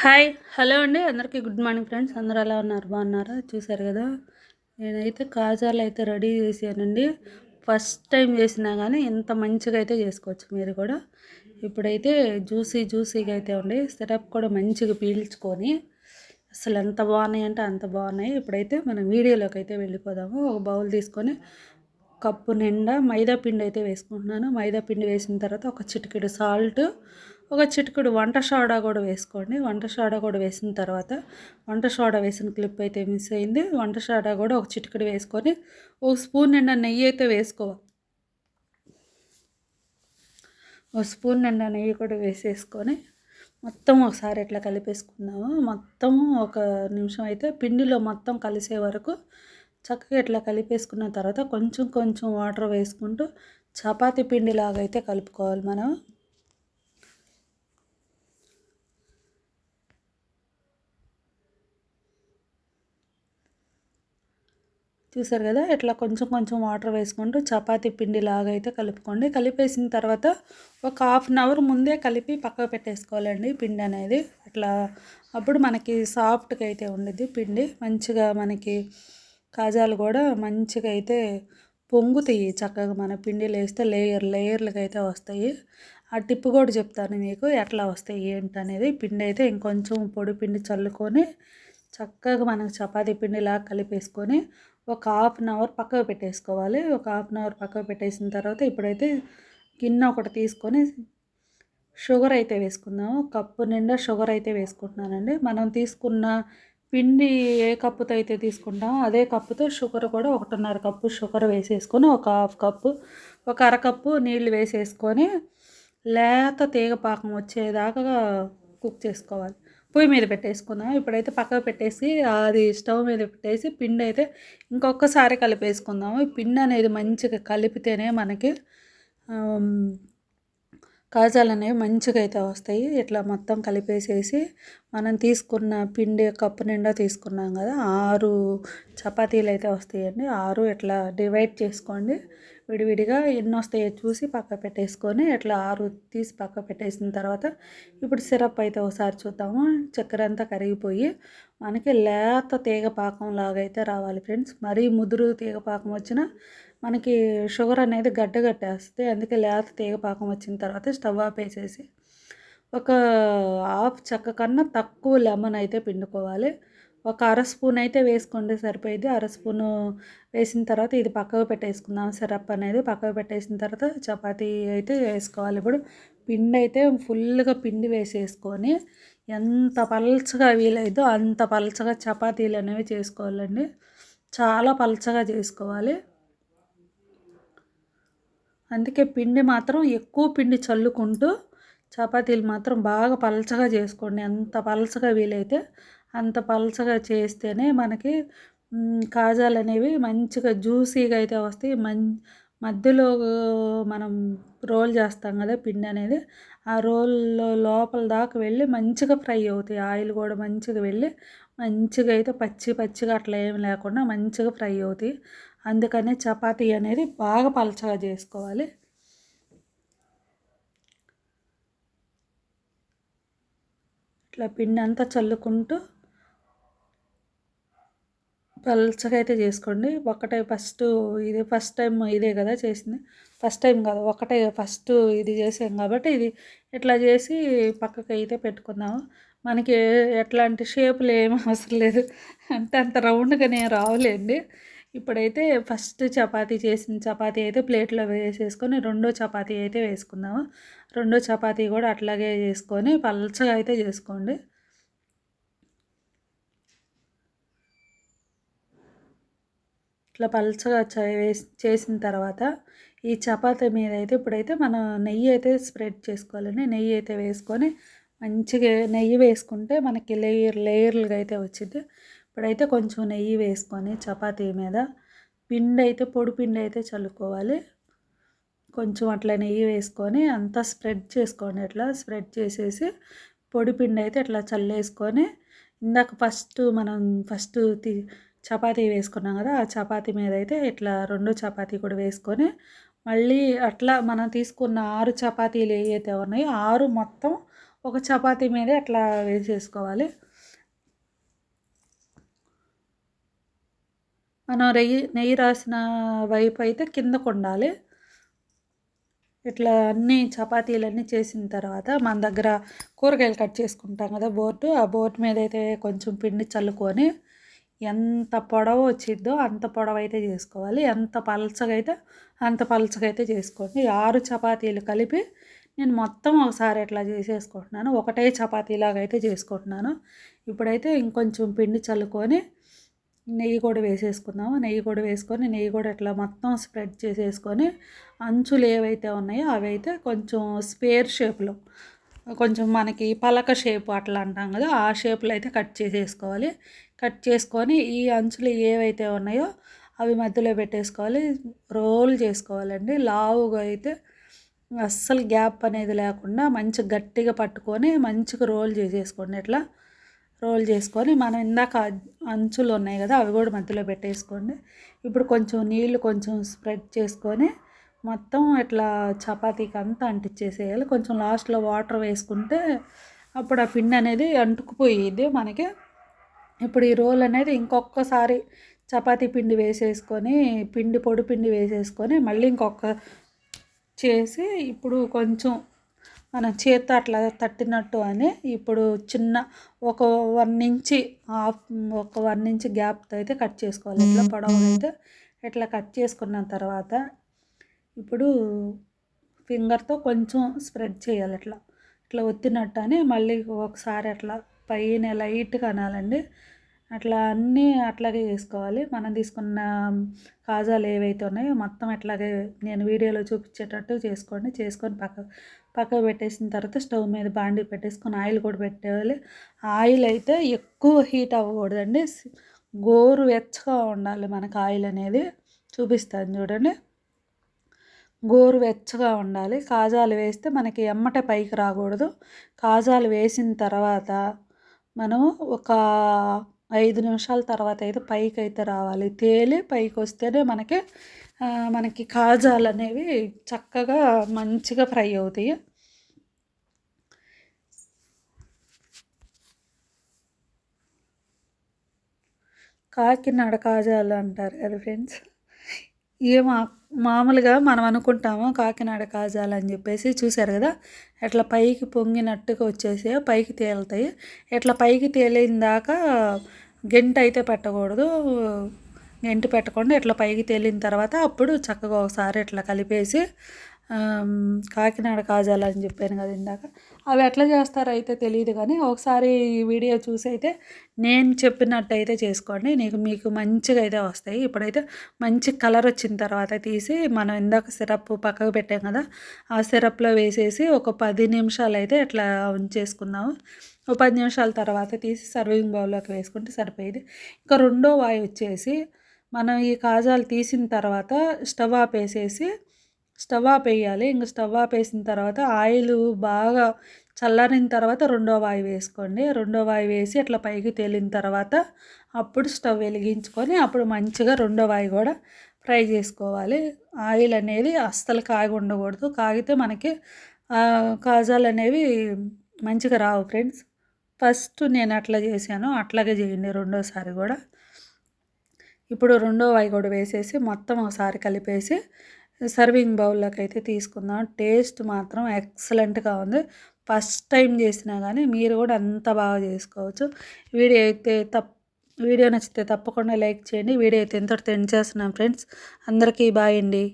Hi hello అండి. అందరికీ good morning friends. అందరూ ఎలా ఉన్నారు? బాగున్నారా? చూసారు కదా? నేనైతే కాజాలు అయితే రెడీ చేశానండి. ఫస్ట్ టైం చేసినా కానీ ఇంత మంచిగా అయితే చేసుకోవచ్చు మీరు కూడా. ఇప్పుడైతే జ్యూసీ జ్యూసీగా అయితే ఉండి సిరప్ కూడా మంచిగా పీల్చుకొని అసలు ఎంత బాగున్నాయి అంటే అంత బాగున్నాయి. ఇప్పుడైతే మనం వీడియోలోకి అయితే వెళ్ళిపోదాము. ఒక బౌల్ తీసుకొని కప్పు నిండా మైదా పిండి అయితే వేసుకుంటున్నాను. మైదా పిండి వేసిన తర్వాత ఒక చిటికెడు సాల్ట్ ఒక చిటికుడు వంట సోడా కూడా వేసుకోండి. వంట సోడా కూడా వేసిన తర్వాత వంట సోడా వేసిన క్లిప్ అయితే మిస్ అయింది. వంట సోడా కూడా ఒక చిటికుడు వేసుకొని ఒక స్పూన్ నిండా నెయ్యి అయితే వేసుకోవాలి ఒక స్పూన్ నిండా నెయ్యి కూడా వేసేసుకొని మొత్తం ఒకసారి ఇట్లా కలిపేసుకుందాము. మొత్తం ఒక నిమిషం అయితే పిండిలో మొత్తం కలిసే వరకు చక్కగా ఇట్లా కలిపేసుకున్న తర్వాత కొంచెం కొంచెం వాటర్ వేసుకుంటూ చపాతీ పిండిలాగా అయితే కలుపుకోవాలి మనం. చూసారు కదా ఇట్లా కొంచెం కొంచెం వాటర్ వేసుకుంటూ చపాతీ పిండి లాగా అయితే కలుపుకోండి. కలిపేసిన తర్వాత ఒక హాఫ్ అన్ అవర్ ముందే కలిపి పక్కకు పెట్టేసుకోవాలండి పిండి అనేది. అట్లా అప్పుడు మనకి సాఫ్ట్గా అయితే ఉండేది పిండి. మంచిగా మనకి కాజాలు కూడా మంచిగా అయితే పొంగుతాయి చక్కగా మన పిండిలో వేస్తే లేయర్ లేయర్లుగా అయితే వస్తాయి. ఆ టిప్ కూడా చెప్తాను మీకు ఎట్లా వస్తాయి ఏంటి అనేది. పిండి అయితే ఇంకొంచెం పొడి పిండి చల్లుకొని చక్కగా మనకు చపాతీ పిండిలా కలిపేసుకొని ఒక హాఫ్ అన్ అవర్ పక్కకు పెట్టేసుకోవాలి. ఒక హాఫ్ అన్ అవర్ పక్కకు పెట్టేసిన తర్వాత ఇప్పుడైతే గిన్నె ఒకటి తీసుకొని షుగర్ అయితే వేసుకుందాము. కప్పు నిండా షుగర్ అయితే వేసుకుంటున్నానండి. మనం తీసుకున్న పిండి ఏ కప్పుతో అయితే తీసుకుంటామో అదే కప్పుతో షుగర్ కూడా ఒకటిన్నర కప్పు షుగర్ వేసేసుకొని ఒక హాఫ్ కప్పు ఒక అరకప్పు నీళ్ళు వేసేసుకొని లేత తీగ పాకం వచ్చేదాకా కుక్ చేసుకోవాలి. పొయ్యి మీద పెట్టేసుకుందాం ఇప్పుడైతే పక్కకు పెట్టేసి అది స్టవ్ మీద పెట్టేసి పిండి అయితే ఇంకొకసారి కలిపేసుకుందాము. పిండి అనేది మంచిగా కలిపితేనే మనకి కాజాలు అనేవి మంచిగా అయితే వస్తాయి. ఇట్లా మొత్తం కలిపేసేసి మనం తీసుకున్న పిండి కప్పు నిండా తీసుకున్నాం కదా ఆరు చపాతీలు అయితే వస్తాయండి. ఆరు ఇట్లా డివైడ్ చేసుకోండి. విడివిడిగా ఎన్ని వస్తాయో చూసి పక్క పెట్టేసుకొని ఇట్లా ఆరు తీసి పక్క పెట్టేసిన తర్వాత ఇప్పుడు సిరప్ అయితే ఒకసారి చూద్దాము. చక్కెర అంతా కరిగిపోయి మనకి లేత తీగ పాకం లాగా అయితే రావాలి ఫ్రెండ్స్. మరీ ముదురు తీగ పాకం వచ్చిన మనకి షుగర్ అనేది గడ్డ కట్టేస్తుంది అందుకే లేత తీగ పాకం వచ్చిన తర్వాత స్టవ్ ఆపేసేసి ఒక హాఫ్ చెక్క కన్నా తక్కువ లెమన్ అయితే పిండుకోవాలి. ఒక అర స్పూన్ అయితే వేసుకోండి సరిపోయింది. అర స్పూను వేసిన తర్వాత ఇది పక్కకు పెట్టేసుకుందాం. సిరప్ అనేది పక్కకు పెట్టేసిన తర్వాత చపాతీ అయితే వేసుకోవాలి. ఇప్పుడు పిండి అయితే ఫుల్గా పిండి వేసేసుకొని ఎంత పలచగా వీలైదో అంత పలచగా చపాతీలు అనేవి చేసుకోవాలండి. చాలా పలచగా చేసుకోవాలి. అందుకే పిండి మాత్రం ఎక్కువ పిండి చల్లుకుంటూ చపాతీలు మాత్రం బాగా పలచగా చేసుకోండి. ఎంత పలచగా వీలైతే అంత పలచగా చేస్తేనే మనకి కాజాలు అనేవి మంచిగా జ్యూసీగా అయితే వస్తాయి. మం మధ్యలో మనం రోల్ చేస్తాం కదా పిండి అనేది ఆ రోల్లో లోపల దాకా వెళ్ళి మంచిగా ఫ్రై అవుతాయి. ఆయిల్ కూడా మంచిగా వెళ్ళి మంచిగా అయితే పచ్చి పచ్చిగా అట్లా ఏం లేకుండా మంచిగా ఫ్రై అవుతాయి. అందుకనే చపాతీ అనేది బాగా పలచగా చేసుకోవాలి. ఇట్లా పిండి అంతా చల్లుకుంటూ పల్చగా అయితే చేసుకోండి. ఒకటే ఫస్ట్ ఇది ఫస్ట్ టైం ఇదే కదా చేసింది. ఫస్ట్ టైం కాదు ఒకటే ఫస్ట్ ఇది చేసాం కాబట్టి ఇది ఇట్లా చేసి పక్కకి అయితే పెట్టుకుందాము. మనకి ఎట్లాంటి షేపులు ఏమీ అవసరం లేదు. అంటే అంత రౌండ్గా నేను రావులేండి. ఇప్పుడైతే ఫస్ట్ చపాతీ చేసిన చపాతీ అయితే ప్లేట్లో వేసేసుకొని రెండో చపాతీ అయితే వేసుకుందాము. రెండో చపాతీ కూడా అట్లాగే చేసుకొని పల్చగా అయితే చేసుకోండి. ఇట్లా పల్చగా వేసి చేసిన తర్వాత ఈ చపాతీ మీద అయితే ఇప్పుడైతే మనం నెయ్యి అయితే స్ప్రెడ్ చేసుకోవాలండి. నెయ్యి అయితే వేసుకొని మంచిగా నెయ్యి వేసుకుంటే మనకి లేయర్ లేయర్లుగా అయితే వచ్చింది. ఇప్పుడైతే కొంచెం నెయ్యి వేసుకొని చపాతీ మీద పిండి అయితే పొడి పిండి అయితే చల్లుకోవాలి. కొంచెం అట్లా నెయ్యి వేసుకొని అంతా స్ప్రెడ్ చేసుకోండి. అట్లా స్ప్రెడ్ చేసేసి పొడి పిండి అయితే అట్లా చల్లేసుకొని ఇందాక ఫస్ట్ మనం ఫస్ట్ చపాతీ వేసుకున్నాం కదా ఆ చపాతీ మీద అయితే ఇట్లా రెండు చపాతీ కూడా వేసుకొని మళ్ళీ అట్లా మనం తీసుకున్న ఆరు చపాతీలు ఏవైతే ఉన్నాయో ఆరు మొత్తం ఒక చపాతీ మీద అట్లా వేసేసుకోవాలి. మనం నెయ్యి నెయ్యి రాసిన వైపు అయితే కిందకు ఉండాలి. ఇట్లా అన్ని చపాతీలన్నీ చేసిన తర్వాత మన దగ్గర కూరగాయలు కట్ చేసుకుంటాం కదా బోర్డు ఆ బోర్డు మీద అయితే కొంచెం పిండి చల్లుకొని ఎంత పొడవు వచ్చిద్దో అంత పొడవు అయితే చేసుకోవాలి. ఎంత పలచగా అయితే అంత పలచగా అయితే చేసుకోండి ఆరు చపాతీలు కలిపి నేను మొత్తం ఒకసారి ఇట్లా చేసేసుకుంటున్నాను ఒకటే చపాతీలాగా అయితే చేసుకుంటున్నాను. ఇప్పుడైతే ఇంకొంచెం పిండి చల్లుకొని నెయ్యి కూడా వేసేసుకుందాము. నెయ్యి కూడా వేసుకొని నెయ్యి కూడా ఇట్లా మొత్తం స్ప్రెడ్ చేసేసుకొని అంచులు ఏవైతే ఉన్నాయో అవి అయితే కొంచెం స్పేర్ షేప్లో కొంచెం మనకి పలక షేప్ అట్లా అంటాం కదా ఆ షేప్లో అయితే కట్ చేసేసుకోవాలి. కట్ చేసుకొని ఈ అంచులు ఏవైతే ఉన్నాయో అవి మధ్యలో పెట్టేసుకోవాలి. రోల్ చేసుకోవాలండి. లావుగా అయితే అస్సలు గ్యాప్ అనేది లేకుండా మంచి గట్టిగా పట్టుకొని మంచిగా రోల్ చేసేసుకోండి. ఇట్లా రోల్ చేసుకొని మనం ఇందాక అంచులు ఉన్నాయి కదా అవి కూడా మధ్యలో పెట్టేసుకోండి. ఇప్పుడు కొంచెం నీళ్ళు కొంచెం స్ప్రెడ్ చేసుకొని మొత్తం ఇట్లా చపాతీకి అంతా అంటించేసేయాలి కొంచెం లాస్ట్లో వాటర్ వేసుకుంటే అప్పుడు ఆ పిండి అనేది అంటుకుపోయేది మనకి. ఇప్పుడు ఈ రోల్ అనేది ఇంకొకసారి చపాతీ పిండి వేసేసుకొని పిండి పొడి పిండి వేసేసుకొని మళ్ళీ ఇంకొక చేసి ఇప్పుడు కొంచెం మన చేత అట్లా తట్టినట్టు అని ఇప్పుడు చిన్న ఒక వన్ ఇంచి హాఫ్ ఒక వన్ ఇంచ్ గ్యాప్తో అయితే కట్ చేసుకోవాలి. ఇట్లా పొడవుగా అయితే ఇట్లా కట్ చేసుకున్న తర్వాత ఇప్పుడు ఫింగర్తో కొంచెం స్ప్రెడ్ చేయాలి అట్లా. ఇట్లా ఒత్తినట్టు అని మళ్ళీ ఒకసారి అట్లా పైన లైట్గా అనాలండి. అట్లా అన్నీ అట్లాగే చేసుకోవాలి. మనం తీసుకున్న కాజాలు ఏవైతే ఉన్నాయో మొత్తం అట్లాగే నేను వీడియోలో చూపించేటట్టు చేసుకోండి. చేసుకొని పక్క పక్కకు పెట్టేసిన తర్వాత స్టవ్ మీద బాండి పెట్టేసుకొని ఆయిల్ కూడా పెట్టేయాలి. ఆయిల్ అయితే ఎక్కువ హీట్ అవ్వకూడదండి. గోరు వెచ్చగా ఉండాలి మనకు ఆయిల్ అనేది. చూపిస్తాను చూడండి. గోరు వెచ్చగా ఉండాలి. కాజాలు వేస్తే మనకి ఎమ్మట పైకి రాకూడదు. కాజాలు వేసిన తర్వాత మనం ఒక ఐదు నిమిషాల తర్వాత అయితే పైకి అయితే రావాలి. తేలి పైకి వస్తేనే మనకి మనకి కాజాలు అనేవి చక్కగా మంచిగా ఫ్రై అవుతాయి. కాకినాడ కాజాలు అంటారు కదా ఫ్రెండ్స్. ఏమో మామూలుగా మనం అనుకుంటాము కాకినాడ కాజాలు అని చెప్పేసి చూశారు కదా? ఎట్లా పైకి పొంగినట్టుగా వచ్చేసి పైకి తేలుతాయి. ఎట్లా పైకి తేలిన దాకా గెంట అయితే పెట్టకూడదు. గెంటి పెట్టకుండా ఇట్లా పైకి తేలిన తర్వాత అప్పుడు చక్కగా ఒకసారి ఇట్లా కలిపేసి కాకినాడ కాజాలు అని చెప్పాను కదా ఇందాక. అవి ఎట్లా చేస్తారో అయితే తెలియదు కానీ ఒకసారి ఈ వీడియో చూసి అయితే నేను చెప్పినట్టయితే చేసుకోండి. నీకు మీకు మంచిగా అయితే వస్తాయి. ఇప్పుడైతే మంచి కలర్ వచ్చిన తర్వాత తీసి మనం ఇందాక సిరప్ పక్కకు పెట్టాం కదా ఆ సిరప్లో వేసేసి ఒక పది నిమిషాలు అయితే ఇట్లా ఉంచేసుకుందాము. ఒక పది నిమిషాల తర్వాత తీసి సర్వింగ్ బౌల్లోకి వేసుకుంటే సరిపోయేది. ఇంకా రెండో వాయి వచ్చేసి మనం ఈ కాజాలు తీసిన తర్వాత స్టవ్ ఆపేసేసి స్టవ్ ఆపేయాలి. ఇంకా స్టవ్ ఆపేసిన తర్వాత ఆయిల్ బాగా చల్లారిన తర్వాత రెండో వాయి వేసుకోండి. రెండో వాయి వేసి అట్లా పైకి తేలిన తర్వాత అప్పుడు స్టవ్ వెలిగించుకొని అప్పుడు మంచిగా రెండో వాయి కూడా ఫ్రై చేసుకోవాలి. ఆయిల్ అనేది అస్సలు కాగి ఉండకూడదు. కాగితే మనకి కాజాలు అనేవి మంచిగా రావు ఫ్రెండ్స్. ఫస్ట్ నేను అట్లా చేశాను. అట్లాగే చేయండి రెండోసారి కూడా. ఇప్పుడు రెండో వాయి కూడా వేసేసి మొత్తం ఒకసారి కలిపేసి సర్వింగ్ బౌల్లోకి అయితే తీసుకుందాం. టేస్ట్ మాత్రం ఎక్సలెంట్గా ఉంది. ఫస్ట్ టైం చేసినా కానీ మీరు కూడా అంత బాగా చేసుకోవచ్చు. వీడియో అయితే తప్ వీడియో నచ్చితే తప్పకుండా లైక్ చేయండి. వీడియో అయితే ఎంతో చేస్తున్నాం ఫ్రెండ్స్. అందరికీ బాయ్ అండి.